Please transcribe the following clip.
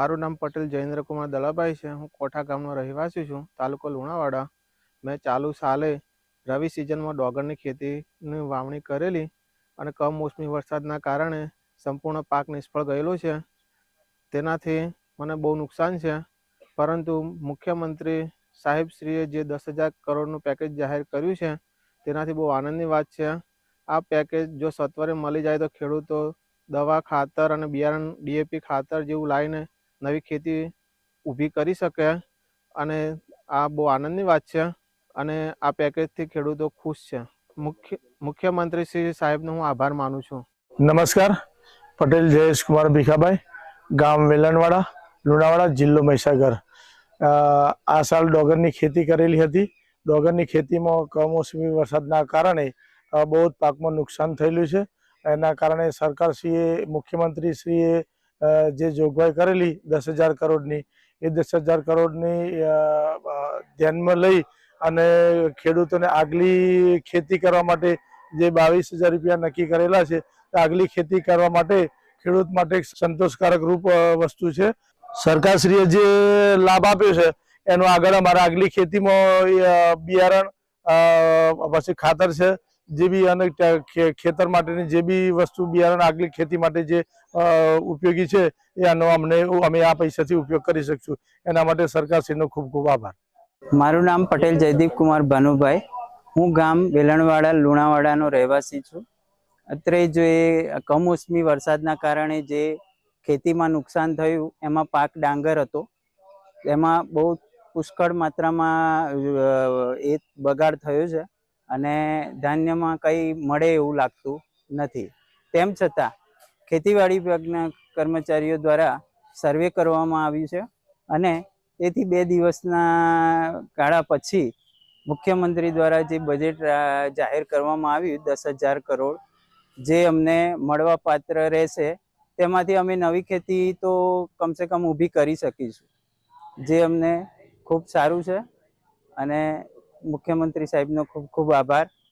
મારું નામ પટેલ જયેન્દ્રકુમાર દલાભાઈ છે. હું કોઠા ગામનો રહેવાસી છું, તાલુકો લુણાવાડા. મેં ચાલુ સાલે રવિ સિઝનમાં ડોગરની ખેતીની વાવણી કરેલી અને કમોસમી વરસાદના કારણે સંપૂર્ણ પાક નિષ્ફળ ગયેલો છે. તેનાથી મને બહુ નુકસાન છે. પરંતુ મુખ્યમંત્રી સાહેબશ્રીએ જે દસ હજાર કરોડનું પેકેજ જાહેર કર્યું છે, તેનાથી બહુ આનંદની વાત છે. આ પેકેજ જો સત્વરે મળી જાય તો ખેડૂતો દવા ખાતર અને બિયારણ, ડીએપી ખાતર જેવું લાવીને નવી ખેતી ઊભી કરી શકે અને આ બહુ આનંદની વાત છે અને આ પેકેજથી ખેડૂતો ખુશ છે. મુખ્ય, મુખ્યમંત્રી શ્રી સાહેબનો હું આભાર માનું છું. નમસ્કાર. પટેલ જયેશ કુમાર ભીખાભાઈ, ગામ વેલણવાડા, લુણાવાડા, જિલ્લો મહીસાગર. આ સાલ ડોગરની ખેતી કરેલી હતી. ડોગરની ખેતીમાં કમોસમી વરસાદના કારણે બહુ જ પાકમાં નુકસાન થયેલું છે. એના કારણે સરકારશ્રીએ, મુખ્યમંત્રીશ્રીએ જે જોગવાઈ કરેલી દસ હજાર કરોડની, એ દસ હજાર કરોડની ધ્યાનમાં લઈ અને ખેડૂતોને આગલી ખેતી કરવા માટે જે બાવીસ હજાર રૂપિયા નક્કી કરેલા છે આગલી ખેતી કરવા માટે ખેડૂત માટે એક સંતોષકારક રૂપ વસ્તુ છે. સરકારશ્રીએ જે લાભ આપ્યો છે, એનો આગળ અમારા આગલી ખેતીમાં બિયારણ પછી ખાતર છે જે બી અને ખેતર માટેની જે બી વસ્તુ બિયારણ આગલી ખેતી માટે જે ઉપયોગી છે, એ આનો અમને, અમે આ પૈસાથી ઉપયોગ કરી શકશું. એના માટે સરકારશ્રીનો ખૂબ ખૂબ આભાર. મારું નામ પટેલ જયદીપ કુમાર ભાનુભાઈ. હું ગામ વેલણવાડા, લુણાવાડાનો રહેવાસી છું. અત્રે જો કમોસમી વરસાદના કારણે જે ખેતીમાં નુકસાન થયું, એમાં પાક ડાંગર હતો. એમાં બહુ પુષ્કળ માત્રામાં એ બગાડ થયો છે. અને ધાન્યમાં કંઈ મળે એવું લાગતું નથી. તેમ છતાં, ખેતીવાડી વિભાગના કર્મચારીઓ દ્વારા સર્વે કરવામાં આવ્યું છે અને તેથી બે દિવસના ગાળા પછી મુખ્યમંત્રી દ્વારા જે બજેટ જાહેર કરવામાં આવ્યું, દસ હજાર કરોડ, જે અમને મળવા પાત્ર રહેશે, તેમાંથી અમે નવી ખેતી તો કમસે કમ ઊભી કરી શકીશું. જે અમને ખૂબ સારું છે અને મુખ્યમંત્રી સાહેબનો ખૂબ ખૂબ આભાર.